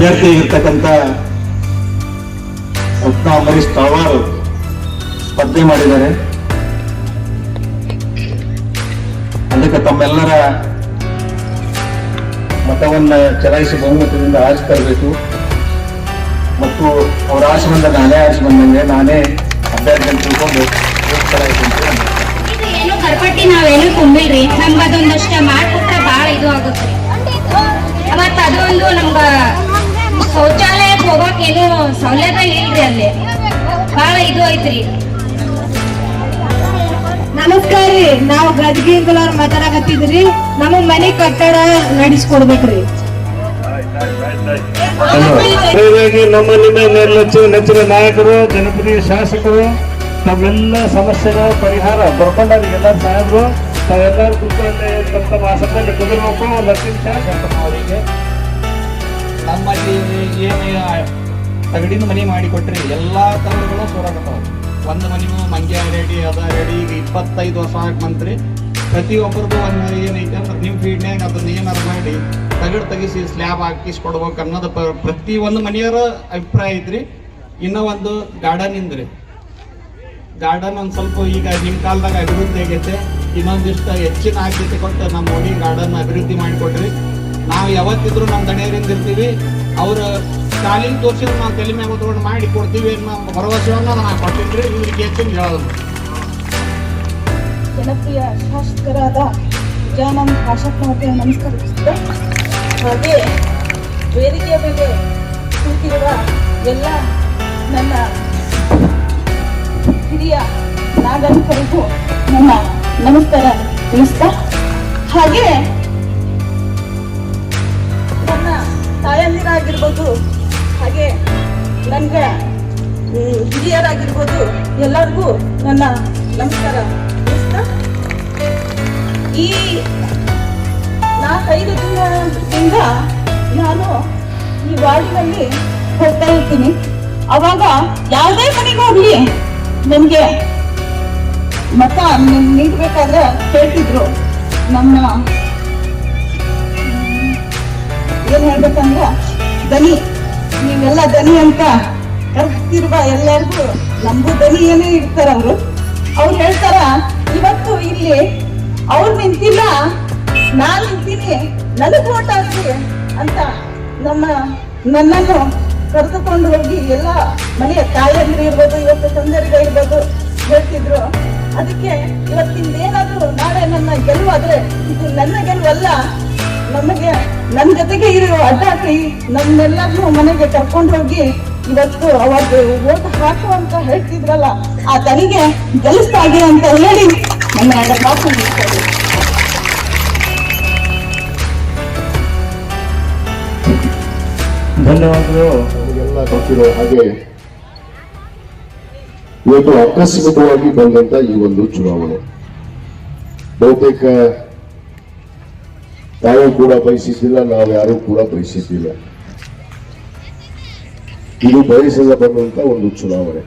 ಅಭ್ಯರ್ಥಿಯಾಗಿರ್ತಕ್ಕಂಥ ರತ್ನ ಅಂಬರೀಶ್ ತಳವಾರ್ ಸ್ಪರ್ಧೆ ಮಾಡಿದ್ದಾರೆ. ಅದಕ್ಕೆ ತಮ್ಮೆಲ್ಲರ ಮತವನ್ನ ಚಲಾಯಿಸಿ ಬಹುಮತದಿಂದ ಆರಿಸಿ ತರಬೇಕು. ಮತ್ತು ಅವರ ಬಂದ ನಾನೇ ಆಸೆ ಬಂದಂಗೆ ನಾನೇ ಅಭ್ಯರ್ಥಿ ತಿಳ್ಕೊಂಡು ಏನು ಕರ್ಪಟ್ಟಿ ನಾವೇನು ತುಂಬಿಲ್ರಿ? ನಮ್ಗ ಮಾಡ್ಕೊಟ್ರೆ ಬಹಳ ಇದು ಆಗುತ್ತೆ. ಮತ್ತ ಅದೊಂದು ನಮ್ಗ ಶೌಚಾಲಯಕ್ಕೆ ಹೋಗಕ್ ಏನು ಸೌಲಭ್ಯ ಇಲ್ರಿ ಅಲ್ಲಿ. ಬಹಳ ಇದು ಐತ್ರಿ. ನಮಸ್ಕಾರ ರೀ ನಾವು ಗದಗಿಂದಲವ್ರು ಮಾತಾಡಕತ್ತಿದ್ರಿ ನಮ್ಮ ಮನೆ ಕಟ್ಟಡ ನಡೆಸ್ಕೊಡ್ಬೇಕ್ರಿ. ಹೀಗಾಗಿ ನಮ್ಮ ನಿಮ್ಮ ನೆಚ್ಚು ನೆಚ್ಚಿನ ನಾಯಕರು ಜನಪ್ರಿಯ ಶಾಸಕರು ತಮ್ಮೆಲ್ಲ ಸಮಸ್ಯೆಗಳ ಪರಿಹಾರ ಬರ್ಕೊಂಡಾರ ಎಲ್ಲ ಸಾಹೇಬರು ತಾವೆಲ್ಲರೂ ಕುತ್ಕೊಂಡು ತಮ್ಮ ತಮ್ಮ ಆಸಕ್ತಿಯಲ್ಲಿ ಕುದುರ್ಬೇಕು ಒಂದು ಹತ್ತು ನಿಮಿಷ ಅವರಿಗೆ ನಮ್ಮಲ್ಲಿ ಏನು ತಗಡಿನ ಮನೆ ಮಾಡಿ ಕೊಟ್ರಿ ಎಲ್ಲಾ ತಗಡುಗಳು ಸೋರಾಕತ್ತಾವ ಒಂದು ಮನೆಗೂ ಮಂಗ್ಯ ರೆಡಿ ಅದ, ರೆಡಿ. ಈಗ ಇಪ್ಪತ್ತೈದು ವರ್ಷ ಆಗಿ ಬಂತ್ರಿ ಪ್ರತಿಯೊಬ್ಬರದು ಒಂದು ಏನೈತೆ ಅಂದ್ರೆ ನಿಮ್ಮ ಫೀಡ್ನ್ಯಾಗ ಅದನ್ನ ಏನಾರು ಮಾಡಿ ತಗಡು ತೆಗಿಸಿ ಸ್ಲ್ಯಾಬ್ ಹಾಕಿಸಿ ಕೊಡ್ಬೇಕು ಅನ್ನೋದು ಪ್ರತಿ ಒಂದು ಮನೆಯವರ ಅಭಿಪ್ರಾಯ ಐತ್ರಿ. ಇನ್ನೂ ಒಂದು ಗಾರ್ಡನ್ ಇಂದ್ರಿ. ಗಾರ್ಡನ್ ಒಂದು ಸ್ವಲ್ಪ ಈಗ ನಿಮ್ಮ ಕಾಲದಾಗ ಅಭಿವೃದ್ಧಿ ಆಗೈತೆ. ಇನ್ನೊಂದಿಷ್ಟು ಹೆಚ್ಚಿನ ಆದ್ಯತೆ ಕೊಟ್ಟು ನಮ್ಮ ಮೋಡಿ ಗಾರ್ಡನ್ ಅಭಿವೃದ್ಧಿ ಮಾಡಿಕೊಟ್ರಿ ನಾವು ಯಾವತ್ತಿದ್ರು ನಮ್ಮ ದಣಿಯರಿಂದ ಇರ್ತೀವಿ. ಅವ್ರ ಸ್ಟಾಲಿನ್ ತೋರಿಸಿದ್ರೆ ನಾವು ತಲೆ ಮ್ಯಾಗ ಹೊತ್ಕೊಂಡು ಮಾಡಿ ಕೊಡ್ತೀವಿ ಅನ್ನೋ ಭರವಸೆಯನ್ನು ನಾನು ಕೊಟ್ಟಿದ್ರಿ ಇವ್ರಿಗೆ ಹೆಚ್ಚಿನ ಹೇಳೋದು ಜನಪ್ರಿಯ ಶಾಸಕರಾದ ವಿಜಯಾನಂದ್ ಕಾಶಪ್ಪನವರಿಗೆ ನಮಸ್ಕರಿಸುತ್ತೆ ಹಾಗೆ ವೇದಿಕೆಯ ಮೇಲೆ ಕೂತಿರುವ ಎಲ್ಲ ನನ್ನ ಹಿರಿಯ ನಾಗರಿಕರಿಗೂ ನನ್ನ ನಮಸ್ಕಾರ ತಿಳಿಸ್ತಾ ಹಾಗೆ ತಾಯಂದಿರಾಗಿರ್ಬೋದು, ಹಾಗೆ ನನಗೆ ಹಿರಿಯರಾಗಿರ್ಬೋದು, ಎಲ್ಲರಿಗೂ ನನ್ನ ನಮಸ್ಕಾರ. ಈ ನಾಲ್ಕೈದು ತಿಂಗಳಿಂದ ನಾನು ಈ ವಾರ್ಡಿನಲ್ಲಿ ಹೋಗ್ತಾ ಇರ್ತೀನಿ. ಅವಾಗ ಯಾವುದೇ ಮನೆಗೆ ಹೋಗ್ಲಿ, ನನಗೆ ಮತ ನೀಡ್ಬೇಕಾದ್ರೆ ಹೇಳ್ತಿದ್ರು ನಮ್ಮ ದನಿ ನೀವೆಲ್ಲ ದನಿ ಅಂತ ಕರ್ತಿರುವ ಎಲ್ಲರಿಗೂ ನಮ್ಗೂ ದನಿ ಇರ್ತಾರೆ ಅವರು. ಅವ್ರು ಹೇಳ್ತಾರ, ಇವತ್ತು ಇಲ್ಲಿ ಅವ್ರು ನಿಂತಿಲ್ಲ, ನಾನು ನಿಂತೀನಿ, ನನಗ್ ಓಟ ಅಂತ ನಮ್ಮ ನನ್ನನ್ನು ಕರೆದುಕೊಂಡು ಹೋಗಿ ಎಲ್ಲ ಮನೆಯ ತಾಯಂದಿರು ಇರ್ಬೋದು, ಇವತ್ತು ತಂದೆರಿಗೆ ಇರ್ಬೋದು ಹೇಳ್ತಿದ್ರು. ಅದಕ್ಕೆ ಇವತ್ತಿಂದೇನಾದ್ರೂ ನಾಳೆ ನನ್ನ ಗೆಲುವಾದ್ರೆ ಇದು ನನ್ನ ಗೆಲುವಲ್ಲ. ನಮಗೆ ನನ್ನ ಜೊತೆಗೆ ಇರೋ ಅಡ್ಡಾಡಿ ನಮ್ಮೆಲ್ಲರನ್ನೂ ಮನೆಗೆ ಕರ್ಕೊಂಡು ಹೋಗಿ ಇವತ್ತು ಅವಾಗ ಓಟ್ ಹಾಕು ಅಂತ ಹೇಳ್ತಿದ್ರಲ್ಲ ಆ ತನಿಗೆ ಗೆಲ್ಲಿಸ್ತಾಗೆ ಅಂತ ಹೇಳಿ ನನ್ನ ಮಾತು. ಧನ್ಯವಾದಗಳು ನಮಗೆಲ್ಲ ಗೊತ್ತಿರೋ ಹಾಗೆ ಇವತ್ತು ಆಕಸ್ಮಿಕವಾಗಿ ಬಂದಂತ ಈ ಒಂದು ಚುನಾವಣೆ ಬಹುತೇಕ ತಾವು ಕೂಡ ಬಯಸಿದ್ದಿಲ್ಲ, ನಾವು ಯಾರು ಕೂಡ ಬಯಸಿದ್ದಿಲ್ಲ. ಇದು ಬಯಸದ ಬಂದಂತ ಒಂದು ಚುನಾವಣೆ.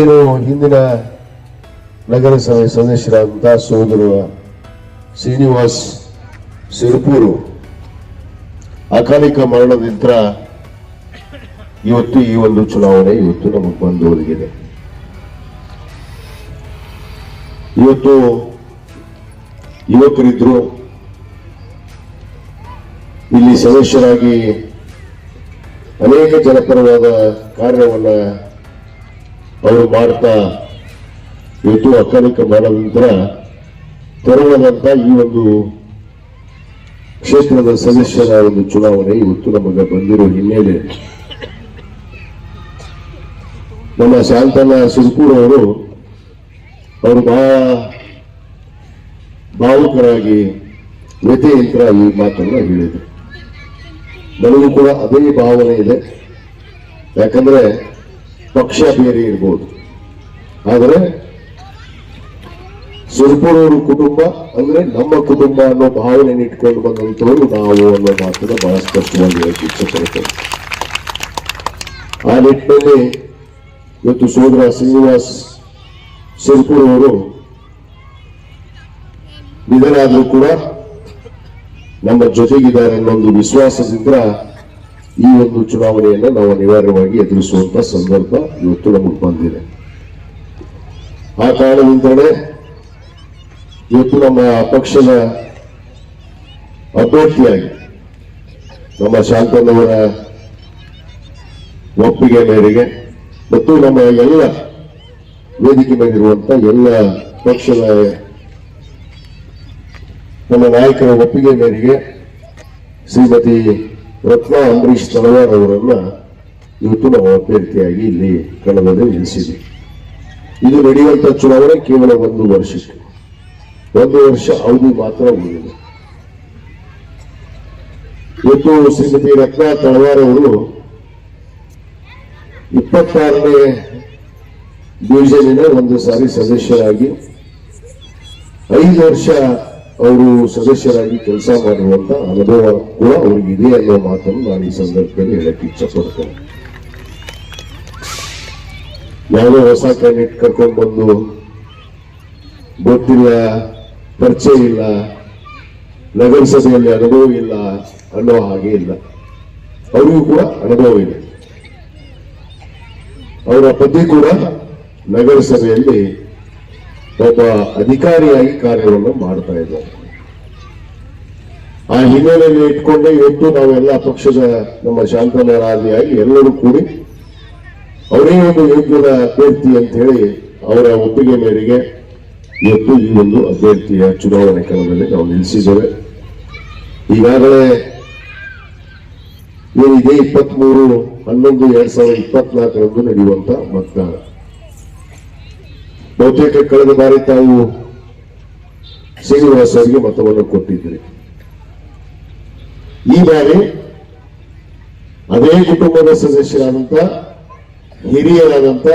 ಏನು ಹಿಂದಿನ ನಗರಸಭೆ ಸದಸ್ಯರಾದಂತಹ ಸೋದರ ಶ್ರೀನಿವಾಸ್ ಸಿರ್ಪೂರು ಅಕಾಲಿಕ ಮರಣದಿಂದ ಇವತ್ತು ಈ ಒಂದು ಚುನಾವಣೆ ಇವತ್ತು ನಮಗೆ ಬಂದು ಒದಗಿದೆ. ಇವತ್ತು ಯುವಕರಿದ್ರು, ಇಲ್ಲಿ ಸದಸ್ಯರಾಗಿ ಅನೇಕ ಜನಪರವಾದ ಕಾರ್ಯವನ್ನ ಅವರು ಮಾಡ್ತಾ ಇವತ್ತು ಅಕಾಲಿಕ ಮರಣ ನಂತರ ತೆರಳದಂತ ಈ ಒಂದು ಕ್ಷೇತ್ರದ ಸದಸ್ಯರ ಒಂದು ಚುನಾವಣೆ ಇವತ್ತು ನಮಗೆ ಬಂದಿರೋ ಹಿನ್ನೆಲೆ. ನಮ್ಮ ಶಾಂತನ ಸಿರ್ಪೂರ್ ಅವರು ಅವರು ಬಹಳ ಭಾವುಕರಾಗಿ ವ್ಯತಿಯಂತ್ರ ಈ ಮಾತನ್ನ ಹೇಳಿದರು. ನನಗೂ ಕೂಡ ಅದೇ ಭಾವನೆ ಇದೆ. ಯಾಕಂದ್ರೆ ಪಕ್ಷ ಬೇರೆ ಇರ್ಬೋದು. ಆದರೆ ಸುರ್ಪುರವರು ಕುಟುಂಬ ಅಂದ್ರೆ ನಮ್ಮ ಕುಟುಂಬ ಅನ್ನೋ ಭಾವನೆ ಇಟ್ಕೊಂಡು ಬಂದಂತವರು ನಾವು ಅನ್ನೋ ಮಾತನ್ನು ಬಹಳ ಸ್ಪಷ್ಟವಾಗಿ ಹೇಳಕ್ಕೆ ಇಚ್ಛೆಪಡ್ತೇನೆ. ಆ ನಿಟ್ಟಿನಲ್ಲಿ ಇವತ್ತು ಸೋದರ ಶ್ರೀನಿವಾಸ್ ಸುರ್ಪುರವರು ನಿಧನಾದ್ರೂ ಕೂಡ ನಮ್ಮ ಜೊತೆಗಿದ್ದಾರೆ ಅನ್ನೋ ಒಂದು ವಿಶ್ವಾಸದಿಂದ ಈ ಒಂದು ಚುನಾವಣೆಯನ್ನು ನಾವು ಅನಿವಾರ್ಯವಾಗಿ ಎದುರಿಸುವಂತ ಸಂದರ್ಭ ಇವತ್ತು ನಮಗೆ ಬಂದಿದೆ. ಆ ಕಾರಣದಿಂದಲೇ ಇವತ್ತು ನಮ್ಮ ಪಕ್ಷದ ಅಭ್ಯರ್ಥಿಯಾಗಿ ನಮ್ಮ ಶಾಂತನವರ ಒಪ್ಪಿಗೆ ಮೇರೆಗೆ ಮತ್ತು ನಮ್ಮ ಎಲ್ಲ ವೇದಿಕೆ ಮೇಲಿರುವಂತ ಎಲ್ಲ ಪಕ್ಷದ ನಮ್ಮ ನಾಯಕರ ಒಪ್ಪಿಗೆ ಮೇರೆಗೆ ಶ್ರೀಮತಿ ರತ್ನ ಅಂಬರೀಶ್ ತಲವಾರ್ ಅವರನ್ನ ಇವತ್ತು ನಾವು ಅಭ್ಯರ್ಥಿಯಾಗಿ ಇಲ್ಲಿ ಕಣದಲ್ಲಿ ನಿಲ್ಲಿಸಿದೆ ಇದು ನಡೆಯುವಂಥ ಚುನಾವಣೆ ಕೇವಲ ಒಂದು ವರ್ಷಕ್ಕೆ. ಒಂದು ವರ್ಷ ಅವಧಿ ಮಾತ್ರ ಉಳಿದಿದೆ. ಇವತ್ತು ಶ್ರೀಮತಿ ರತ್ನ ತಳವಾರ್ ಅವರು ಇಪ್ಪತ್ತಾರನೇ ಡಿವಿಷನಿನ ಒಂದು ಸಾರಿ ಸದಸ್ಯರಾಗಿ ಐದು ವರ್ಷ ಅವರು ಸದಸ್ಯರಾಗಿ ಕೆಲಸ ಮಾಡುವಂತ ಅನುಭವ ಕೂಡ ಅವ್ರಿಗೆ ಇದೆ ಅನ್ನೋ ಮಾತನ್ನು ನಾನು ಈ ಸಂದರ್ಭದಲ್ಲಿ ಹೇಳಕ್ಕೆ ಇಚ್ಛಪಡ್ತೇನೆ. ಯಾವುದೋ ಹೊಸ ಕ್ಯಾಂಡಿಡೇಟ್ ಕರ್ಕೊಂಡು ಬಂದು ಗೊತ್ತಿಲ್ಲ, ಪರಿಚಯ ಇಲ್ಲ, ನಗರಸಭೆಯಲ್ಲಿ ಅನುಭವ ಇಲ್ಲ ಅನ್ನೋ ಹಾಗೆ ಇಲ್ಲ. ಅವರಿಗೂ ಕೂಡ ಅನುಭವ ಇದೆ. ಅವರ ಪತಿ ಕೂಡ ನಗರಸಭೆಯಲ್ಲಿ ಒಬ್ಬ ಅಧಿಕಾರಿಯಾಗಿ ಕಾರ್ಯವನ್ನು ಮಾಡ್ತಾ ಇದ್ದಾರೆ ಆ ಹಿನ್ನೆಲೆಯಲ್ಲಿ ಇಟ್ಕೊಂಡೆ ಇವತ್ತು ನಾವೆಲ್ಲ ಪಕ್ಷದ ನಮ್ಮ ಶಾಂತನರಾದಿಯಾಗಿ ಎಲ್ಲರೂ ಕೂಡಿ ಅವರೇ ಒಂದು ಯೋಗ್ಯದ ಅಭ್ಯರ್ಥಿ ಅಂತ ಹೇಳಿ ಅವರ ಒಪ್ಪಿಗೆ ಮೇರೆಗೆ ಇವತ್ತು ಈ ಒಂದು ಅಭ್ಯರ್ಥಿಯ ಚುನಾವಣೆ ಕಣದಲ್ಲಿ ನಾವು ನಿಲ್ಲಿಸಿದ್ದೇವೆ. ಈಗಾಗಲೇ ಏನಿದೆ ಇಪ್ಪತ್ಮೂರು, ಹನ್ನೊಂದು, ಎರಡ್ ಸಾವಿರದ ಇಪ್ಪತ್ನಾಲ್ಕರಂದು ನಡೆಯುವಂತ ಮತದಾನ. ಬಹುತೇಕ ಕಳೆದ ಬಾರಿ ತಾವು ಶ್ರೀನಿವಾಸ್ ಅವರಿಗೆ ಮತವನ್ನು ಕೊಟ್ಟಿದ್ದೀರಿ ಈ ಬಾರಿ ಅದೇ ಕುಟುಂಬದ ಸದಸ್ಯರಾದಂತ, ಹಿರಿಯರಾದಂತ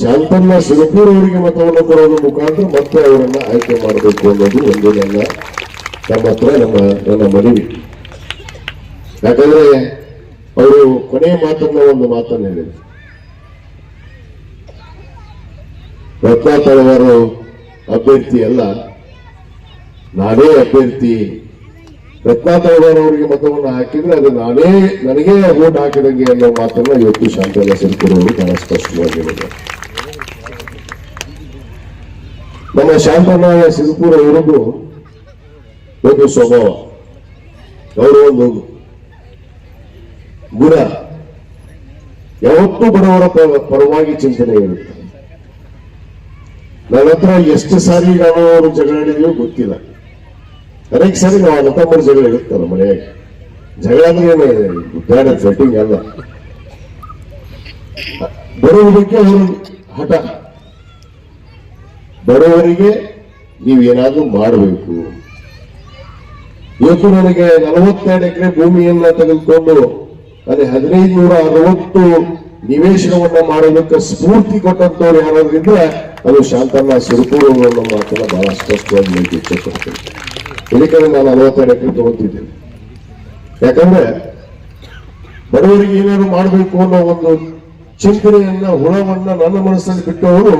ಶಾಂತಮ್ಮ ಸಿರುಪೂರ್ ಅವರಿಗೆ ಮತವನ್ನು ಕೊಡೋದ್ರ ಮುಖಾಂತರ ಮತ್ತೆ ಅವರನ್ನ ಆಯ್ಕೆ ಮಾಡಬೇಕು ಅನ್ನೋದು ಒಂದು ನನ್ನ ನಮ್ಮ ಹತ್ರ ನಮ್ಮ, ನನ್ನ ಮನವಿ. ಯಾಕಂದ್ರೆ, ಅವರು ಕೊನೆಯ ಮಾತನ್ನ ಒಂದು ಮಾತನ್ನು ಹೇಳಿದ್ರು. ರತ್ನ ತಳವಾರು ಅಭ್ಯರ್ಥಿ ಅಲ್ಲ. ನಾನೇ ಅಭ್ಯರ್ಥಿ. ರತ್ನಾಕರವರವರಿಗೆ ಮತವನ್ನು ಹಾಕಿದ್ರೆ ಅದು ನಾನೇ, ನನಗೇ ವೋಟ್ ಹಾಕಿದಂಗೆ ಅನ್ನೋ ಮಾತನ್ನ ಇವತ್ತು ಶಾಂತಲ ಸಿರ್ಪುರ್ ಅವರು ಬಹಳ ಸ್ಪಷ್ಟವಾಗಿರೋದು. ನಮ್ಮ ಶಾಂತನಾಯ ಸಿಲ್ಕೂರ್ ಅವರದ್ದು ಒಂದು ಸ್ವಭಾವ ಅವರು ಒಂದು ಗುಣ. ಯಾವತ್ತೂ ಬಡವರ ಪರ- ಪರವಾಗಿ ಚಿಂತನೆ ಇರುತ್ತೆ. ನನ್ನ ಹತ್ರ ಎಷ್ಟು ಸಾರಿ ನಾವು ಅವರು ಜಗಳ ಆಡಿದೀವೋ ಗೊತ್ತಿಲ್ಲ. ಅನೇಕ ಸಾರಿ ನಾವು ಅಣ್ಣ ತಮ್ಮರ ಜಗಳ ಇರುತ್ತಲ್ಲ ಮನೆಯಾಗ ಜಗಳ ಅಂದ್ರೆ ಗುದ್ದಾಡ ಸೆಟ್ಟಿಂಗ್ ಅಲ್ಲ. ಬರುವುದಕ್ಕೆ ಅವರು ಹಠ. ಬಡವರಿಗೆ ನೀವು ಏನಾದ್ರೂ ಮಾಡಬೇಕು. ಇವತ್ತು ನನಗೆ ನಲವತ್ತೆರಡು ಎಕರೆ ಭೂಮಿಯನ್ನ ತೆಗೆದುಕೊಂಡು ಅದೇ ಹದಿನೈದು ನೂರ ಅರವತ್ತು ನಿವೇಶನವನ್ನ ಮಾಡೋದಕ್ಕೆ ಸ್ಫೂರ್ತಿ ಕೊಟ್ಟಂತವ್ರು ಯಾರಾದ್ರೂ ಇದ್ರೆ ಅದು ಶಾಂತಮ್ಮ ಸಿರುಪೂರು ಅನ್ನೋ ಮಾತನ್ನ ಬಹಳ ಸ್ಪಷ್ಟವಾಗಿ ಇಚ್ಛೆ ಇಚ್ಛೆಪಡ್ತೇನೆ ಇದಕ್ಕೆ ನಾನು ನಲವತ್ತೆರಡು ಎಕರೆ ತಗೊಂತಿದ್ದೇನೆ. ಯಾಕಂದ್ರೆ ಬಡವರಿಗೆ ಏನಾದ್ರು ಮಾಡಬೇಕು ಅನ್ನೋ ಒಂದು ಚಿಂತನೆಯನ್ನ, ಹುಳವನ್ನ ನನ್ನ ಮನಸ್ಸಲ್ಲಿ ಬಿಟ್ಟವರು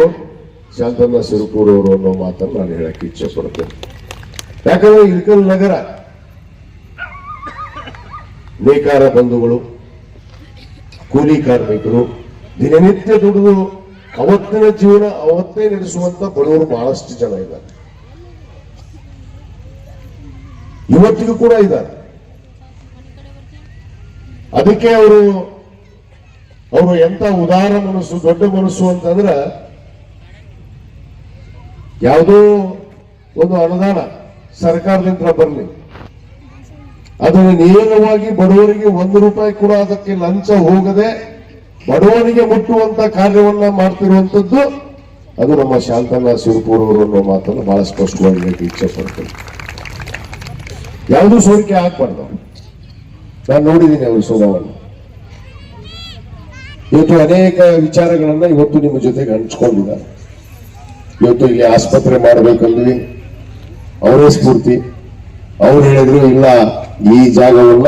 ಶಾಂತಮ್ಮ ಸಿರುಪೂರು ಅವರು ಅನ್ನೋ ಮಾತನ್ನು ನಾನು ಹೇಳಕ್ಕೆ ಇಚ್ಛೆ ಪಡ್ತೇನೆ. ಯಾಕಂದ್ರೆ ಇಳಕಲ್ ನಗರ, ನೇಕಾರ ಬಂಧುಗಳು, ಕೂಲಿ ಕಾರ್ಮಿಕರು, ದಿನನಿತ್ಯ ದುಡಿದು ಅವತ್ತಿನ ಜೀವನ ಅವತ್ತೇ ನಡೆಸುವಂತ ಬಡವರು ಬಹಳಷ್ಟು ಜನ ಇದ್ದಾರೆ. ಇವತ್ತಿಗೂ ಕೂಡ ಇದ್ದಾರೆ. ಅದಕ್ಕೆ ಅವರು ಅವರು ಎಂತ ಉದಾರ ಮನಸ್ಸು, ದೊಡ್ಡ ಮನಸ್ಸು ಅಂತಂದ್ರೆ ಯಾವುದೋ ಒಂದು ಅನುದಾನ ಸರ್ಕಾರದಿಂದ ಬರಲಿ. ಅದನ್ನು ನೇರವಾಗಿ ಬಡವರಿಗೆ ಒಂದು ರೂಪಾಯಿ ಕೂಡ ಅದಕ್ಕೆ ಲಂಚ ಹೋಗದೆ ಬಡವನಿಗೆ ಮುಟ್ಟುವಂತ ಕಾರ್ಯವನ್ನ ಮಾಡ್ತಿರುವಂತದ್ದು ಅದು ನಮ್ಮ ಶಾಂತನ ಸಿರುಪೂರ್ ಅವರು ಅನ್ನೋ ಮಾತನ್ನು ಬಹಳ ಸ್ಪಷ್ಟವಾಗಿ ಇಚ್ಛೆ ಪಡ್ತೇನೆ. ಯಾವುದೂ ಸೋರಿಕೆ ಆಗ್ಬಾರ್ದು. ನಾನು ನೋಡಿದ್ದೀನಿ ಅವ್ರ ಸ್ವಭಾವವನ್ನು ಇವತ್ತು ಅನೇಕ ವಿಚಾರಗಳನ್ನ ಇವತ್ತು ನಿಮ್ಮ ಜೊತೆಗೆ ಹಂಚ್ಕೊಂಡಿದ್ದಾರೆ. ಇವತ್ತು ಇಲ್ಲಿ ಆಸ್ಪತ್ರೆ ಮಾಡಬೇಕಂದ್ವಿ. ಅವರೇ ಸ್ಫೂರ್ತಿ. ಅವ್ರು ಹೇಳಿದ್ರು, ಇಲ್ಲ, ಈ ಜಾಗವನ್ನ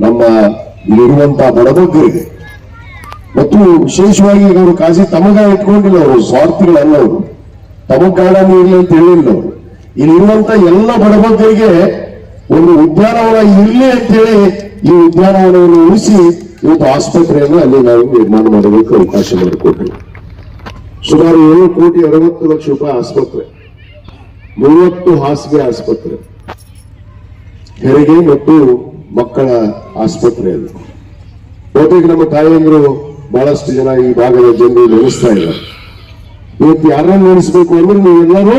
ನಮ್ಮ ಇಲ್ಲಿರುವಂತಹ ಬಡಬಗ್ಗರಿಗೆ ಮತ್ತು ವಿಶೇಷವಾಗಿ ಅವರು ಕಾಜಿ ತಮಗ ಇಟ್ಕೊಂಡಿಲ್ಲ ಅವರು, ಸ್ವಾರ್ಥಿಗಳಲ್ಲ ಅವರು. ತಮಗ್ ಗಾರ್ಡನ್ ಇರಲಿ ಅಂತ ಹೇಳಿಲ್ಲ. ಅವರು ಇಲ್ಲಿರುವಂತ ಎಲ್ಲ ಬಡಬಗ್ಗರಿಗೆ ಒಂದು ಉದ್ಯಾನವನ ಇರಲಿ ಅಂತ ಹೇಳಿ ಈ ಉದ್ಯಾನವನವನ್ನು ಉಳಿಸಿ ಇವತ್ತು ಆಸ್ಪತ್ರೆಯನ್ನು ಅಲ್ಲಿ ನಾವು ನಿರ್ಮಾಣ ಮಾಡಬೇಕು ಅವಕಾಶ ಮಾಡಿಕೊಟ್ರು ಸುಮಾರು ಏಳು ಕೋಟಿ ಅರವತ್ತು ಲಕ್ಷ ರೂಪಾಯಿ ಆಸ್ಪತ್ರೆ, ಮೂವತ್ತು ಹಾಸಿಗೆ ಆಸ್ಪತ್ರೆ, ಹೆರಿಗೆ ಮತ್ತು ಮಕ್ಕಳ ಆಸ್ಪತ್ರೆ ಅದು. ಬಹುತೇಕ ನಮ್ಮ ತಾಯಿಯಂದ್ರು ಬಹಳಷ್ಟು ಜನ ಈ ಭಾಗದ ಜನರು ನೆನೆಸ್ತಾ ಇದ್ದಾರೆ. ಇವತ್ತು ಯಾರನ್ನ ನಡೆಸಬೇಕು ಅಂದ್ರೆ ನೀವೆಲ್ಲರೂ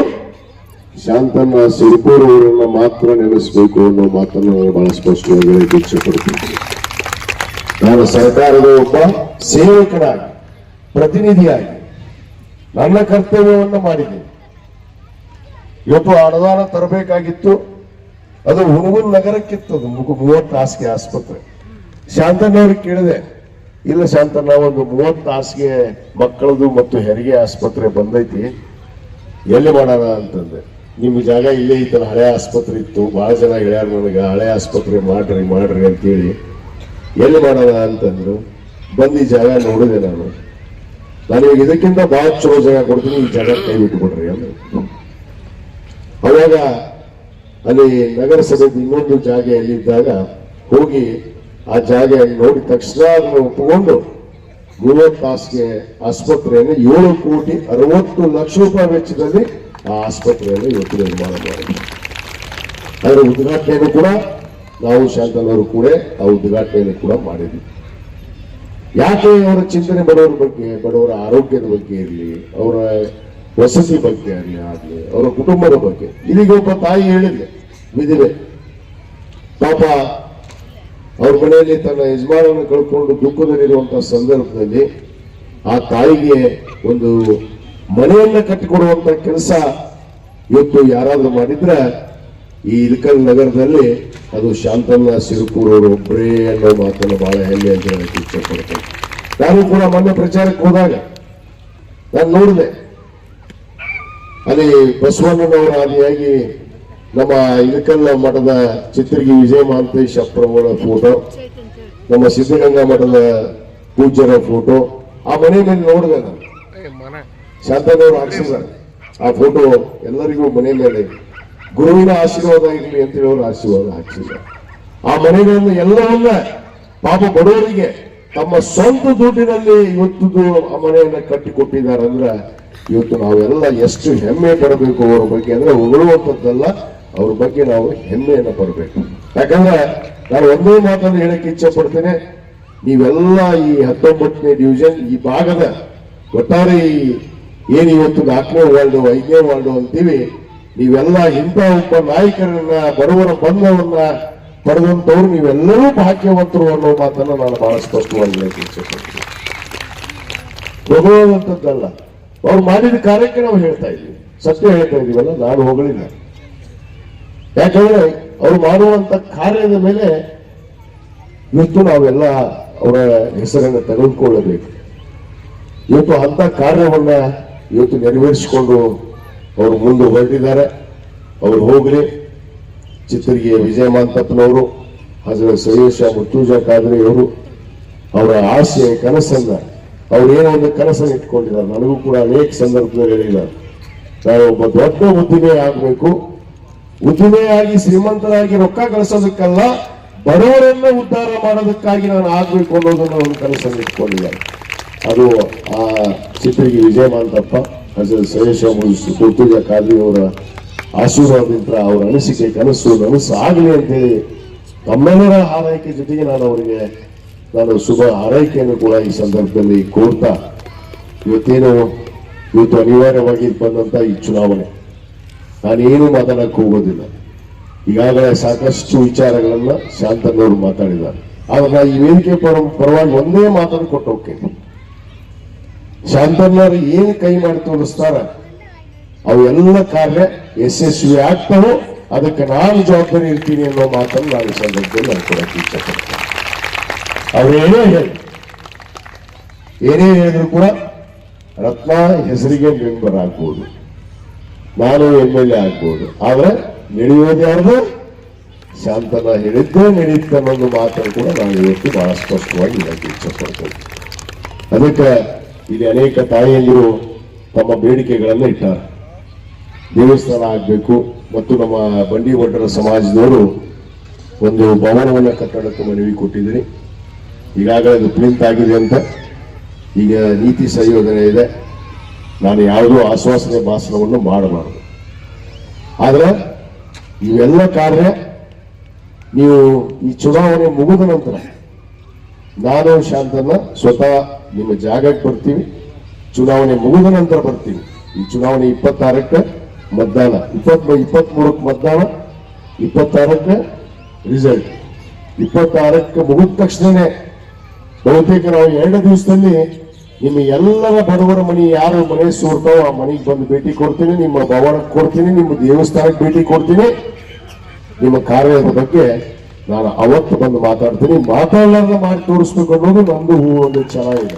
ಶಾಂತನ್ನ ಸಿರಿಪೂರ್ ಅವರನ್ನ ಮಾತ್ರ ನೆನೆಸ್ಬೇಕು ಅನ್ನೋ ಮಾತನ್ನು ನಾನು ಬಹಳ ಸ್ಪಷ್ಟವಾಗಿ ಇಚ್ಛೆ ಪಡ್ತೀನಿ. ನಾನು ಸರ್ಕಾರದ ಒಬ್ಬ ಸೇವಕನಾಗಿ, ಪ್ರತಿನಿಧಿಯಾಗಿ ನನ್ನ ಕರ್ತವ್ಯವನ್ನು ಮಾಡಿದ್ದೀನಿ. ಇವತ್ತು ಅನುದಾನ ತರಬೇಕಾಗಿತ್ತು. ಅದು ಹುಣಗುನ್ ನಗರಕ್ಕಿತ್ತು. ಅದು ಮೂವತ್ತು ಹಾಸಿಗೆ ಆಸ್ಪತ್ರೆ. ಶಾಂತನವ್ರಿಗೆ ಕೇಳಿದೆ ಇಲ್ಲ ಶಾಂತಣ್ಣ ಒಂದು ಮೂವತ್ತು ತಾಸಿಗೆ ಮಕ್ಕಳದು ಮತ್ತು ಹೆರಿಗೆ ಆಸ್ಪತ್ರೆ ಬಂದೈತಿ. ಎಲ್ಲಿ ಮಾಡೋಣ ಅಂತಂದೆ. ನಿಮ್ಮ ಜಾಗ ಇಲ್ಲೇ ಇತ್ತಲ್ಲ ಹಳೆ ಆಸ್ಪತ್ರೆ ಇತ್ತು. ಬಹಳ ಜನ ಹೇಳ್ಯಾರ ನನಗೆ, ಹಳೆ ಆಸ್ಪತ್ರೆ ಮಾಡ್ರಿ ಮಾಡ್ರಿ ಅಂತೇಳಿ. ಎಲ್ಲಿ ಮಾಡೋಣ ಅಂತಂದ್ರು, ಬಂದು ಜಾಗ ನೋಡಿದೆ ನಾನು. ನಾನು ಇದಕ್ಕಿಂತ ಭಾಳ ಚಲೋ ಜಾಗ ಕೊಡ್ತೀನಿ, ಈ ಜಾಗ ಕೈ ಬಿಟ್ಟುಕೊಡ್ರಿ ಅಂದ್ರೆ. ಅವಾಗ ಅಲ್ಲಿ ನಗರಸಭೆ ಇನ್ನೊಂದು ಜಾಗ ಎಲ್ಲಿದ್ದಾಗ ಹೋಗಿ ಆ ಜಾಗ ನೋಡಿದ ತಕ್ಷಣ ಅದನ್ನು ಒಪ್ಪಿಕೊಂಡು ಹಾಸಿಗೆ ಆಸ್ಪತ್ರೆಯನ್ನು ಏಳು ಕೋಟಿ ಅರವತ್ತು ಲಕ್ಷ ರೂಪಾಯಿ ವೆಚ್ಚದಲ್ಲಿ ಆ ಆಸ್ಪತ್ರೆಯನ್ನು ಇವತ್ತು ನಿರ್ಮಾಣ ಮಾಡಿದೆ ಅದರ ಉದ್ಘಾಟನೆಯನ್ನು ಕೂಡ ನಾವು ಶಾಂತನವರು ಕೂಡ ಆ ಉದ್ಘಾಟನೆಯನ್ನು ಕೂಡ ಮಾಡಿದ್ವಿ. ಯಾಕೆ ಅವರ ಚಿಂತನೆ ಬಡವರ ಬಗ್ಗೆ, ಬಡವರ ಆರೋಗ್ಯದ ಬಗ್ಗೆ ಇರಲಿ, ಅವರ ವಸತಿ ಬಗ್ಗೆ ಇರಲಿ ಆಗಲಿ, ಅವರ ಕುಟುಂಬದ ಬಗ್ಗೆ? ಇದೀಗ ಒಬ್ಬ ತಾಯಿ ಹೇಳಿದ್ಲೆ, ವಿಧಿವೆ, ಪಾಪ ಅವ್ರ ಮನೆಯಲ್ಲಿ ತನ್ನ ಯಜಮಾನನ್ನು ಕಳ್ಕೊಂಡು ದುಃಖದಲ್ಲಿರುವಂತಹ ಸಂದರ್ಭದಲ್ಲಿ ಆ ತಾಯಿಗೆ ಒಂದು ಮನೆಯನ್ನ ಕಟ್ಟಿಕೊಡುವಂತ ಕೆಲಸ ಇವತ್ತು ಯಾರಾದ್ರೂ ಮಾಡಿದ್ರೆ ಈ ಇಲ್ಕಲ್ ನಗರದಲ್ಲಿ ಅದು ಶಾಂತಮ್ಮ ಸಿರುಕೂರವರು ಒಬ್ಬರೇ ಅನ್ನೋ ಮಾತನ್ನು ಬಹಳ ಹೆಮ್ಮೆ ಅಂತ ಹೇಳಕ್ಕೆ ಇಚ್ಛೆ ಪಡ್ತೇನೆ ನಾನು ಕೂಡ ಮೊನ್ನೆ ಪ್ರಚಾರಕ್ಕೆ ಹೋದಾಗ ನಾನು ನೋಡಿದೆ. ಅಲ್ಲಿ ಬಸವಣ್ಣನವರ ಆದಿಯಾಗಿ ನಮ್ಮ ಇಳಕಲ್ಲ ಮಠದ ಚಿತ್ರಗಿ ವಿಜಯ ಮಹಾಂತೇಶ್ ಅಪ್ರಭುಗಳ ಫೋಟೋ ನಮ್ಮ ಸಿದ್ಧಗಂಗಾ ಮಠದ ಪೂಜ್ಯರ ಫೋಟೋ. ಆ ಮನೆ ಮೇಲೆ ನೋಡಿದೆ ನಾನು. ಶಾಂತನವರು ಹಾಕ್ಸಿದ್ದಾರೆ. ಆ ಫೋಟೋ ಎಲ್ಲರಿಗೂ ಮನೆ ಮೇಲೆ ಗುರುವಿನ ಆಶೀರ್ವಾದ ಇರಲಿ ಅಂತ ಹೇಳೋರು ಆಶೀರ್ವಾದ ಹಾಕ್ಸಿದ್ದಾರೆ. ಆ ಮನೆಗಳನ್ನು ಎಲ್ಲವನ್ನ ಪಾಪ ಬಡವರಿಗೆ ತಮ್ಮ ಸ್ವಂತ ದುಡ್ಡಿನಲ್ಲಿ ಇವತ್ತು ಆ ಮನೆಯನ್ನ ಕಟ್ಟಿಕೊಟ್ಟಿದ್ದಾರೆ ಅಂದ್ರೆ ಇವತ್ತು ನಾವೆಲ್ಲ ಎಷ್ಟು ಹೆಮ್ಮೆ ಪಡಬೇಕು ಅವರ ಬಗ್ಗೆ ಅಂದ್ರೆ ಹೊಗಳುವಂಥದ್ದಲ್ಲ. ಅವ್ರ ಬಗ್ಗೆ ನಾವು ಹೆಮ್ಮೆಯನ್ನು ಪಡಬೇಕು. ಯಾಕಂದ್ರೆ ನಾನು ಒಂದೇ ಮಾತನ್ನು ಹೇಳಕ್ಕೆ ಇಚ್ಛೆ ಪಡ್ತೇನೆ, ನೀವೆಲ್ಲ ಈ ಹತ್ತೊಂಬತ್ತನೇ ಡಿವಿಷನ್ ಈ ಭಾಗದ ಒಟ್ಟಾರೆ ಈ ಏನಿವತ್ತು ನಾಲ್ಕನೇ ವಾರ್ಡು ಐದನೇ ವಾರ್ಡು ಅಂತೀವಿ, ನೀವೆಲ್ಲ ಇಂಥ ಒಬ್ಬ ನಾಯಕರನ್ನ, ಬರುವರ ಬಂಧವನ್ನ ಪಡೆದಂತವ್ರು ನೀವೆಲ್ಲರೂ ಭಾಗ್ಯವಂತರು ಅನ್ನೋ ಮಾತನ್ನು ನಾನು ಬಹಳ ಸ್ಪಷ್ಟವಾಗಿ ಹೇಳಕ್ಕೆ ಇಚ್ಛೆ ಪಡ್ತೀನಿ. ಹೊಗಳುವಂಥದ್ದಲ್ಲ ಅವ್ರು ಮಾಡಿದ ಕಾರ್ಯಕ್ಕೆ ನಾವು ಹೇಳ್ತಾ ಇದ್ದೀವಿ. ಸತ್ಯ ಹೇಳ್ತಾ ಇದೀವಲ್ಲ ನಾನು ಹೊಗಳಿಲ್ಲ. ಯಾಕಂದ್ರೆ ಅವ್ರು ಮಾಡುವಂತ ಕಾರ್ಯದ ಮೇಲೆ ಇವತ್ತು ನಾವೆಲ್ಲ ಅವರ ಹೆಸರನ್ನು ತೆಗೆದುಕೊಳ್ಳಬೇಕು. ಇವತ್ತು ಅಂತ ಕಾರ್ಯವನ್ನ ಇವತ್ತು ನೆರವೇರಿಸಿಕೊಂಡು ಅವರು ಮುಂದೆ ಹೊರಟಿದ್ದಾರೆ. ಅವರು ಹೋಗ್ಲಿ. ಚಿತ್ರಿಗೆ ವಿಜಯ ಮಾಂತಪ್ಪನವರು ಹಾಗೆ ಸಯೇಶ ಮುತ್ತೂಜ ಕಾದ್ರೆ ಅವರು, ಅವರ ಆಸೆ, ಕನಸನ್ನ ಅವ್ರು ಏನೋ ಒಂದು ಕನಸನ್ನು ಇಟ್ಕೊಂಡಿದ್ದಾರೆ. ನನಗೂ ಕೂಡ ಅನೇಕ ಸಂದರ್ಭದಲ್ಲಿ ಹೇಳಿದ್ದಾರೆ. ನಾವು ಒಬ್ಬ ದೊಡ್ಡ ಉದ್ದಿಮೆ ಆಗಬೇಕು ಉದ್ದಿಮೆಯಾಗಿ ಶ್ರೀಮಂತರಾಗಿ ರೊಕ್ಕ ಕಳಿಸೋದಕ್ಕಲ್ಲ ಬಡವರನ್ನ ಉದ್ಧಾರ ಮಾಡೋದಕ್ಕಾಗಿ ನಾನು ಆಗ್ಬೇಕು ಅನ್ನೋದನ್ನ ಒಂದು ಕನಸನ್ನು ಇಟ್ಕೊಂಡಿದ್ದಾರೆ ಅದು ಆ ಚಿತ್ರಿಗೆ ವಿಜಯ ಮಾಂತಪ್ಪ ಸಯೇಶ ತುರ್ತುಜ ಖಾದ್ರಿ ಅವರ ಆಶೀರ್ವಾದದಿಂದ ಅವರ ಅನಿಸಿಕೆ, ಕನಸು, ನನಸು ಆಗಲಿ ಅಂತೇಳಿ ತಮ್ಮೆಲ್ಲರ ಆರೈಕೆ ಜೊತೆಗೆ ನಾನು ಅವರಿಗೆ ನಾನು ಶುಭ ಆರೈಕೆಯನ್ನು ಕೂಡ ಈ ಸಂದರ್ಭದಲ್ಲಿ ಕೋರ್ತಾ, ಇವತ್ತೇನು, ಇವತ್ತು ಅನಿವಾರ್ಯವಾಗಿ ಬಂದಂತ ಈ ಚುನಾವಣೆ. ನಾನೇನು ಮಾತಾಡಕ್ಕೆ ಹೋಗೋದಿಲ್ಲ. ಈಗಾಗಲೇ ಸಾಕಷ್ಟು ವಿಚಾರಗಳನ್ನ ಶಾಂತನವರು ಮಾತಾಡಿದ್ದಾರೆ. ಆದ್ರೆ ಈ ವೇದಿಕೆ ಪರ, ಪರವಾಗಿ ಒಂದೇ ಮಾತನ್ನು ಕೊಟ್ಟು ಹೋಗ್ತೀನಿ. ಶಾಂತನವರು ಏನು ಕೈ ಮಾಡಿ ತೋರಿಸ್ತಾರ? ಅವೆಲ್ಲ ಕಾರ್ಯ ಯಶಸ್ವಿ ಆಗ್ತಾವೋ. ಅದಕ್ಕೆ ನಾನು ಜವಾಬ್ದಾರಿ ಇರ್ತೀನಿ ಅನ್ನೋ ಮಾತನ್ನು ನಾನು ಸಂದರ್ಭದಲ್ಲಿ ನಾನು ಕೊಡಕ್ಕೆ ಇಷ್ಟಪಡ್ತೇನೆ ಅವರೇನೇ ಹೇಳಿ, ಏನೇ ಹೇಳಿದ್ರು ಕೂಡ ರತ್ನ ಹೆಸರಿಗೆ ಮೆಂಬರ್ ಆಗ್ಬೋದು. ನಾನು ಎಂ ಎಲ್ ಎ ಆಗ್ಬೋದು. ಆದ್ರೆ ನಡೆಯೋದು ಶಾಂತನ ಹೇಳಿದ್ದೇ ನಡೆಯುತ್ತೆ ಅನ್ನೋದು ಮಾತ್ರ ಕೂಡ ನಾನು ಇವತ್ತು ಬಹಳ ಸ್ಪಷ್ಟವಾಗಿ ಹೇಳಕ್ಕೆ ಇಚ್ಛಪಡ್ತೇನೆ. ಅದಕ್ಕೆ ಇಲ್ಲಿ ಅನೇಕ ತಾಯಿಯಂದಿರು ತಮ್ಮ ಬೇಡಿಕೆಗಳನ್ನು ಇಟ್ಟಾರೆ. ದೇವಸ್ಥಾನ ಆಗಬೇಕು ಮತ್ತು ನಮ್ಮ ಬಂಡಿ ಒಡ್ಡರ ಸಮಾಜದವರು ಒಂದು ಭವನವನ್ನ ಕಟ್ಟಡಕ್ಕೆ ಮನವಿ ಕೊಟ್ಟಿದ್ದೀನಿ. ಈಗಾಗಲೇ ಅದು ಪ್ರಿಂಟ್ ಆಗಿದೆ ಅಂತ. ಈಗ ನೀತಿ ಸಂಯೋಜನೆ ಇದೆ. ನಾನು ಯಾವುದೂ ಆಶ್ವಾಸನೆ ಭಾಷಣವನ್ನು ಮಾಡಬಾರದು. ಆದರೆ, ಇವೆಲ್ಲ ಕಾರ್ಯ ನೀವು ಈ ಚುನಾವಣೆ ಮುಗಿದ ನಂತರ ನಾನು ಶಾಂತನ್ನ ಸ್ವತಃ ನಿಮ್ಮ ಜಾಗಕ್ಕೆ ಬರ್ತೀವಿ. ಚುನಾವಣೆ ಮುಗಿದ ನಂತರ ಬರ್ತೀವಿ. ಈ ಚುನಾವಣೆ ಇಪ್ಪತ್ತಾರಕ್ಕೆ ಮತದಾನ ಇಪ್ಪತ್ತ್ ಇಪ್ಪತ್ಮೂರಕ್ಕೆ ಮತದಾನ ಇಪ್ಪತ್ತಾರಕ್ಕೆ ರಿಸಲ್ಟ್ ಇಪ್ಪತ್ತಾರಕ್ಕೆ ಮುಗಿದ ತಕ್ಷಣವೇ ಬಹುತೇಕ ನಾವು ಎರಡು ದಿವಸದಲ್ಲಿ ನಿಮ್ಮ ಎಲ್ಲರ ಬಡವರ ಮನೆ ಯಾರು ಮನೆ ಸೋರ್ತಾವೋ ಆ ಮನೆಗೆ ಬಂದು ಭೇಟಿ ಕೊಡ್ತೀನಿ, ನಿಮ್ಮ ಭವನಕ್ಕೆ ಕೊಡ್ತೀನಿ, ನಿಮ್ಮ ದೇವಸ್ಥಾನಕ್ಕೆ ಭೇಟಿ ಕೊಡ್ತೀನಿ. ನಿಮ್ಮ ಕಾರ್ಯದ ಬಗ್ಗೆ ನಾನು ಅವತ್ತು ಬಂದು ಮಾತಾಡ್ತೀನಿ. ಮಾತಾಡಲಾರ್ದ ಮಾಡಿ ತೋರಿಸ್ಬೇಕು ಅನ್ನೋದು ನಂದು ಹೂ ಒಂದು ಚೆನ್ನಾಗಿದೆ.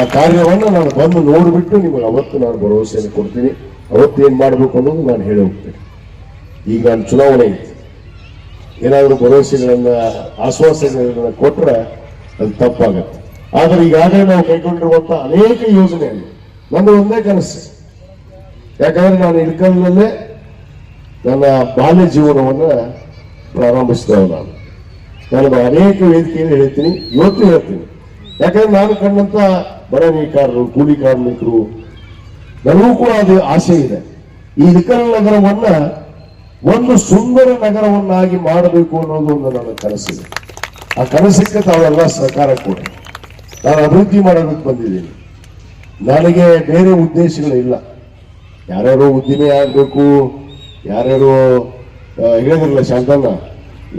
ಆ ಕಾರ್ಯವನ್ನು ನಾನು ಬಂದು ನೋಡಿಬಿಟ್ಟು ನಿಮಗೆ ಅವತ್ತು ನಾನು ಭರವಸೆಯನ್ನು ಕೊಡ್ತೀನಿ. ಅವತ್ತು ಏನು ಮಾಡಬೇಕು ಅನ್ನೋದು ನಾನು ಹೇಳಿ ಹೋಗ್ತೀನಿ. ಈಗ ನಾನು ಚುನಾವಣೆ ಏನಾದರೂ ಭರವಸೆಗಳನ್ನು, ಆಶ್ವಾಸನೆಗಳನ್ನು ಕೊಟ್ರೆ ಅದು ತಪ್ಪಾಗತ್ತೆ. ಆದ್ರೆ ಈಗಾಗಲೇ ನಾವು ಕೈಗೊಂಡಿರುವಂತಹ ಅನೇಕ ಯೋಜನೆಗಳು ನಂದು ಒಂದೇ ಕನಸು. ಯಾಕಂದ್ರೆ ನಾನು ಇಳ್ಕಲ್ನಲ್ಲೇ ನನ್ನ ಬಾಲ್ಯ ಜೀವನವನ್ನ ಪ್ರಾರಂಭಿಸಿದವ ನಾನು. ನಾನು ಅನೇಕ ವೇದಿಕೆಯಲ್ಲಿ ಹೇಳ್ತೀನಿ, ಇವತ್ತು ಹೇಳ್ತೀನಿ. ಯಾಕಂದ್ರೆ ನಾನು ಕಂಡಂತ ಬರವೀಕಾರರು ಕೂಲಿ ಕಾರ್ಮಿಕರು, ನನಗೂ ಕೂಡ ಅದು ಆಸೆ ಇದೆ. ಈ ಇಳಕಲ್ ನಗರವನ್ನ ಒಂದು ಸುಂದರ ನಗರವನ್ನಾಗಿ ಮಾಡಬೇಕು ಅನ್ನೋದು ಒಂದು ನನ್ನ ಕನಸಿದೆ. ಆ ಕನಸಕ್ಕೆ ತಾವೆಲ್ಲ ಸಹಕಾರ ಕೊಡಿ. ನಾನು ಅಭಿವೃದ್ಧಿ ಮಾಡೋದಕ್ಕೆ ಬಂದಿದ್ದೀನಿ. ನನಗೆ ಬೇರೆ ಉದ್ದೇಶಗಳಿಲ್ಲ. ಯಾರ್ಯಾರು ಉದ್ದಿಮೆ ಆಗಬೇಕು, ಯಾರ್ಯಾರು ಹೇಳಿದ್ರಲ್ಲ ಶಾಂತಣ್ಣ,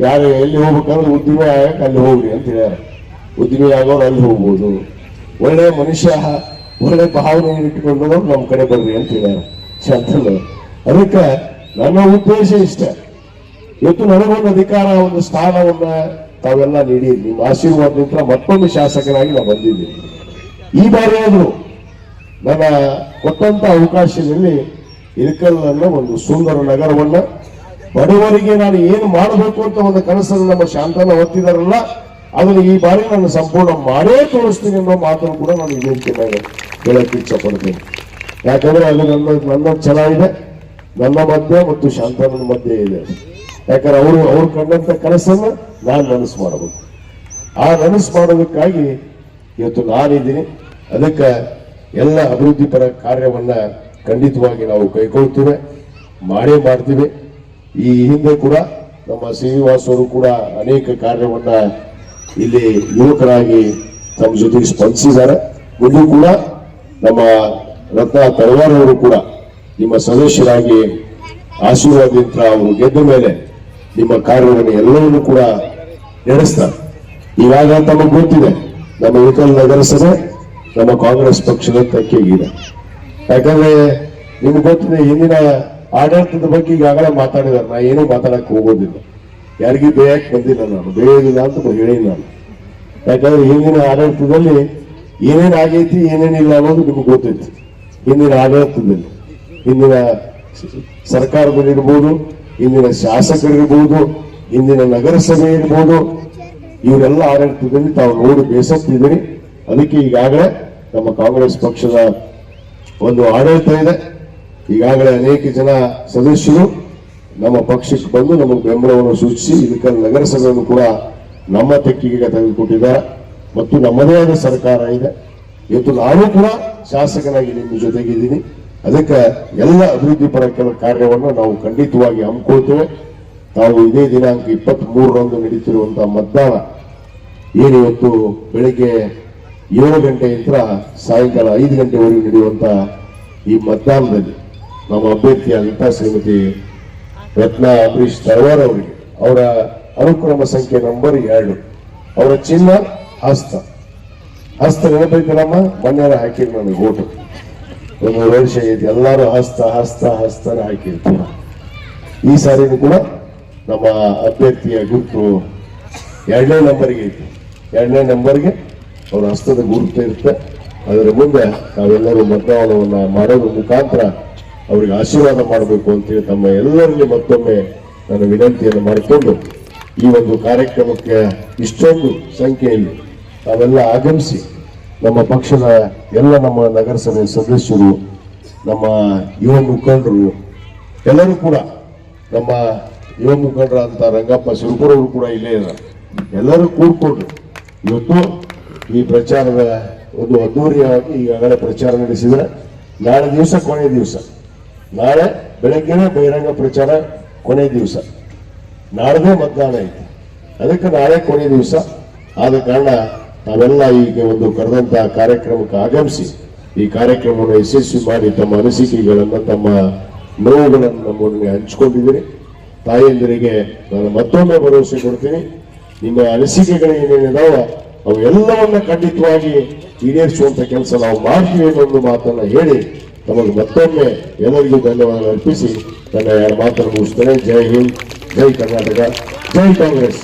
ಯಾರು ಎಲ್ಲಿ ಹೋಗ್ಬೇಕಂದ್ರೆ ಉದ್ದಿಮೆ ಆಗಕ್ಕೆ ಅಲ್ಲಿ ಹೋಗ್ರಿ ಅಂತ ಹೇಳ್ಯಾರ. ಉದ್ದಿಮೆ ಆಗೋರು ಅಲ್ಲಿ ಹೋಗ್ಬೋದು. ಒಳ್ಳೆಯ ಮನುಷ್ಯ, ಒಳ್ಳೆ ಭಾವನೆ ಇಟ್ಕೊಂಡು ನಮ್ಮ ಕಡೆ ಬರ್ರಿ ಅಂತ ಹೇಳ್ಯಾರ ಶಾಂತಣ್ಣ. ಅದಕ್ಕೆ ನನ್ನ ಉದ್ದೇಶ ಇಷ್ಟ. ಇವತ್ತು ನನಗೊಂದು ಅಧಿಕಾರ, ಒಂದು ಸ್ಥಾನವನ್ನ ತಾವೆಲ್ಲ ನೀಡಿ, ನಿಮ್ಮ ಆಶೀರ್ವಾದದಿಂದ ಮತ್ತೊಂದು ಶಾಸಕರಾಗಿ ನಾವು ಬಂದಿದ್ದೀನಿ ಈ ಬಾರಿ ಆದ್ರೂ ನನ್ನ ಕೊಟ್ಟಂತ ಅವಕಾಶದಲ್ಲಿ ಇಳಕಲ್ಲನ್ನ ಒಂದು ಸುಂದರ ನಗರವನ್ನ ಬಡವರಿಗೆ ನಾನು ಏನು ಮಾಡಬೇಕು ಅಂತ ಒಂದು ಕನಸನ್ನು ನಮ್ಮ ಶಾಂತನ ಹೊತ್ತಿದಾರಲ್ಲ, ಅದನ್ನು ಈ ಬಾರಿ ನಾನು ಸಂಪೂರ್ಣ ಮಾಡೇ ತೋರಿಸ್ತೀನಿ ಅನ್ನೋ ಮಾತನ್ನು ಕೂಡ ನಾನು ನಾನು ಹೇಳಕ್ಕೆ ಇಚ್ಛಪಡ್ತೀನಿ. ಯಾಕಂದ್ರೆ ಅದು ನನ್ನ ನನ್ನ ಇದೆ, ನನ್ನ ಮಧ್ಯೆ ಮತ್ತು ಶಾಂತನ ಮಧ್ಯೆ ಇದೆ. ಯಾಕಂದ್ರೆ ಅವರು ಅವ್ರು ಕಂಡಂತ ಕನಸನ್ನು ನಾನು ನನಸು ಮಾಡಬೇಕು. ಆ ನನಸು ಮಾಡೋದಕ್ಕಾಗಿ ಇವತ್ತು ನಾನಿದ್ದೀನಿ. ಅದಕ್ಕೆ ಎಲ್ಲ ಅಭಿವೃದ್ಧಿ ಪರ ಕಾರ್ಯವನ್ನ ಖಂಡಿತವಾಗಿ ನಾವು ಕೈಗೊಳ್ತೇವೆ. ಮಾಡೇ ಮಾಡ್ತೀವಿ. ಈ ಹಿಂದೆ ಕೂಡ ನಮ್ಮ ಶ್ರೀನಿವಾಸ್ ಅವರು ಕೂಡ ಅನೇಕ ಕಾರ್ಯವನ್ನ ಇಲ್ಲಿ ಯುವಕರಾಗಿ ತಮ್ಮ ಜೊತೆಗೆ ಸ್ಪಂದಿಸಿದ್ದಾರೆ. ಇಲ್ಲೂ ಕೂಡ ನಮ್ಮ ರತ್ನ ತಳವಾರ್ ಅವರು ಕೂಡ ನಿಮ್ಮ ಸದಸ್ಯರಾಗಿ ಆಶೀರ್ವಾದದಿಂದ ಅವರು ಗೆದ್ದ ಮೇಲೆ ನಿಮ್ಮ ಕಾರ್ಯವನ್ನು ಎಲ್ಲವನ್ನೂ ಕೂಡ ನಡೆಸ್ತಾರೆ ಇವಾಗ ತಮಗೆ ಗೊತ್ತಿದೆ, ನಮ್ಮ ವಿಕಲ್ ನಗರಸಭೆ ನಮ್ಮ ಕಾಂಗ್ರೆಸ್ ಪಕ್ಷದ ತೆಕ್ಕೆಗಿದೆ ಯಾಕಂದ್ರೆ ನಿಮ್ಗೆ ಗೊತ್ತಿದೆ, ಹಿಂದಿನ ಆಡಳಿತದ ಬಗ್ಗೆ ಈಗಾಗಲೇ ಮಾತಾಡಿದಾರೆ ನಾ ಏನೂ ಮಾತಾಡಕ್ ಹೋಗೋದಿಲ್ಲ. ಯಾರಿಗೂ ಬೇಯಕ್ ಬಂದಿಲ್ಲ ನಾನು. ಬೇಯೋದಿಲ್ಲ ಅಂತ ಹೇಳಿ ನಾನು. ಯಾಕಂದ್ರೆ ಹಿಂದಿನ ಆಡಳಿತದಲ್ಲಿ ಏನೇನು ಆಗೈತಿ, ಏನೇನಿಲ್ಲ ಅನ್ನೋದು ನಿಮ್ಗೆ ಗೊತ್ತೈತಿ. ಹಿಂದಿನ ಆಡಳಿತದಲ್ಲಿ, ಹಿಂದಿನ ಸರ್ಕಾರದಲ್ಲಿರ್ಬೋದು ಇಂದಿನ ಶಾಸಕರಿರ್ಬೋದು, ಇಂದಿನ ನಗರಸಭೆ ಇರ್ಬೋದು, ಇವರೆಲ್ಲ ಆಡಳಿತದಲ್ಲಿ ತಾವು ನೋಡಿ ಬೇಸತ್ತಿದ್ದೀನಿ ಅದಕ್ಕೆ ಈಗಾಗಲೇ ನಮ್ಮ ಕಾಂಗ್ರೆಸ್ ಪಕ್ಷದ ಒಂದು ಆಡಳಿತ ಇದೆ. ಈಗಾಗಲೇ ಅನೇಕ ಜನ ಸದಸ್ಯರು ನಮ್ಮ ಪಕ್ಷಕ್ಕೆ ಬಂದು ನಮ್ಮ ಬೆಂಬಲವನ್ನು ಸೂಚಿಸಿ ಇದಕ್ಕೆ ನಗರಸಭೆಯನ್ನು ಕೂಡ ನಮ್ಮ ತೆಕ್ಕಿಗೆ ತೆಗೆದುಕೊಟ್ಟಿದ್ದಾರೆ. ಮತ್ತು ನಮ್ಮದೇ ಆದ ಸರ್ಕಾರ ಇದೆ. ಇವತ್ತು ನಾನು ಕೂಡ ಶಾಸಕನಾಗಿ ನಿಮ್ಮ ಜೊತೆಗಿದ್ದೀನಿ. ಅದಕ್ಕೆ ಎಲ್ಲ ಅಭಿವೃದ್ಧಿ ಪರ ಕಾರ್ಯವನ್ನು ನಾವು ಖಂಡಿತವಾಗಿ ಹಮ್ಮಿಕೊಳ್ತೇವೆ. ತಾವು ಇದೇ ದಿನಾಂಕ ಇಪ್ಪತ್ತ್ ಮೂರರಂದು ನಡೀತಿರುವಂತಹ ಮತದಾನ ಏನಿವತ್ತು ಬೆಳಿಗ್ಗೆ ಏಳು ಗಂಟೆಯಿಂದ ಸಾಯಂಕಾಲ ಐದು ಗಂಟೆವರೆಗೂ ನಡೆಯುವಂತ ಈ ಮತದಾನದಲ್ಲಿ ನಮ್ಮ ಅಭ್ಯರ್ಥಿಯಾದಂತಹ ಶ್ರೀಮತಿ ರತ್ನ ಅಂಬರೀಶ್ ತಳವಾರ್ ಅವರಿಗೆ, ಅವರ ಅನುಕ್ರಮ ಸಂಖ್ಯೆ ನಂಬರ್ ಎರಡು, ಅವರ ಚಿನ್ನ ಹಸ್ತ. ಹಸ್ತ ನೆನಪೈತಲ್ಲಮ್ಮ? ಮೊನ್ನೆ ಹಾಕಿದ್ರು ನನಗೆ ಓಟು. ಒಂದು ವರ್ಷ ಇದೆ. ಎಲ್ಲರೂ ಹಸ್ತ ಹಸ್ತ, ಹಸ್ತನ ಹಾಕಿರ್ತೀವಿ ಈ ಸಾರಿನೂ ಕೂಡ ನಮ್ಮ ಅಭ್ಯರ್ಥಿಯ ಗುರುತು ಎರಡನೇ ನಂಬರ್ಗೆ ಐತಿ. ಎರಡನೇ ನಂಬರ್ಗೆ ಅವ್ರ ಹಸ್ತದ ಗುರುತು ಇರುತ್ತೆ. ಅದರ ಮುಂದೆ ನಾವೆಲ್ಲರೂ ಮತದಾನವನ್ನು ಮಾಡೋದ್ರ ಮುಖಾಂತರ ಅವರಿಗೆ ಆಶೀರ್ವಾದ ಮಾಡಬೇಕು ಅಂತೇಳಿ ತಮ್ಮ ಎಲ್ಲರಲ್ಲಿ ಮತ್ತೊಮ್ಮೆ ನಾನು ವಿನಂತಿಯನ್ನು ಮಾಡಿಕೊಂಡು ಈ ಒಂದು ಕಾರ್ಯಕ್ರಮಕ್ಕೆ ಇಷ್ಟೊಂದು ಸಂಖ್ಯೆಯಲ್ಲಿ ತಾವೆಲ್ಲ ಆಗಮಿಸಿ ನಮ್ಮ ಪಕ್ಷದ ಎಲ್ಲ ನಮ್ಮ ನಗರಸಭೆ ಸದಸ್ಯರು, ನಮ್ಮ ಯುವ ಮುಖಂಡರು, ಎಲ್ಲರೂ ಕೂಡ, ನಮ್ಮ ಯುವ ಮುಖಂಡರಾದಂಥ ರಂಗಪ್ಪ ಶಿವಪುರ ಕೂಡ ಇಲ್ಲೇ ಇದ್ದಾರೆ. ಎಲ್ಲರೂ ಕೂಡ್ಕೊಂಡ್ರು ಇವತ್ತು ಈ ಪ್ರಚಾರದ ಒಂದು ಅದ್ದೂರಿಯಾಗಿ ಈಗಾಗಲೇ ಪ್ರಚಾರ ನಡೆಸಿದರೆ ನಾಳೆ ದಿವಸ ಕೊನೆ ದಿವಸ. ನಾಳೆ ಬೆಳಗ್ಗೆನೇ ಬಹಿರಂಗ ಪ್ರಚಾರ ಕೊನೆ ದಿವಸ. ನಾಳೆದೇ ಮತದಾನ ಐತಿ. ಅದಕ್ಕೆ ನಾಳೆ ಕೊನೆ ದಿವಸ. ಆದ ಕಾರಣ ನಾವೆಲ್ಲ ಈಗ ಒಂದು ಕರೆದಂತಹ ಕಾರ್ಯಕ್ರಮಕ್ಕೆ ಆಗಮಿಸಿ, ಈ ಕಾರ್ಯಕ್ರಮವನ್ನು ಯಶಸ್ವಿ ಮಾಡಿ ತಮ್ಮ ಅನಿಸಿಕೆಗಳನ್ನು, ತಮ್ಮ ನೋವುಗಳನ್ನು ನಮ್ಮೊಂದಿಗೆ ಹಂಚಿಕೊಂಡಿದ್ದೀರಿ. ತಾಯಿಯಂದಿರಿಗೆ ನಾನು ಮತ್ತೊಮ್ಮೆ ಭರವಸೆ ಕೊಡ್ತೀನಿ. ನಿಮ್ಮ ಅನಿಸಿಕೆಗಳು ಏನೇನಿದಾವ ಅವು ಎಲ್ಲವನ್ನ ಖಂಡಿತವಾಗಿ ಈಡೇರಿಸುವಂತ ಕೆಲಸ ನಾವು ಮಾಡ್ತೀವಿ ಅನ್ನೋ ಮಾತನ್ನ ಹೇಳಿ ತಮಗೆ ಮತ್ತೊಮ್ಮೆ ಎಲ್ಲರಿಗೂ ಧನ್ಯವಾದ ಅರ್ಪಿಸಿ. ತನ್ನ ಮಾತನ್ನು ಮುಗಿಸ್ತೇನೆ. ಜೈ ಹಿಂದ್, ಜೈ ಕರ್ನಾಟಕ, ಜೈ ಕಾಂಗ್ರೆಸ್.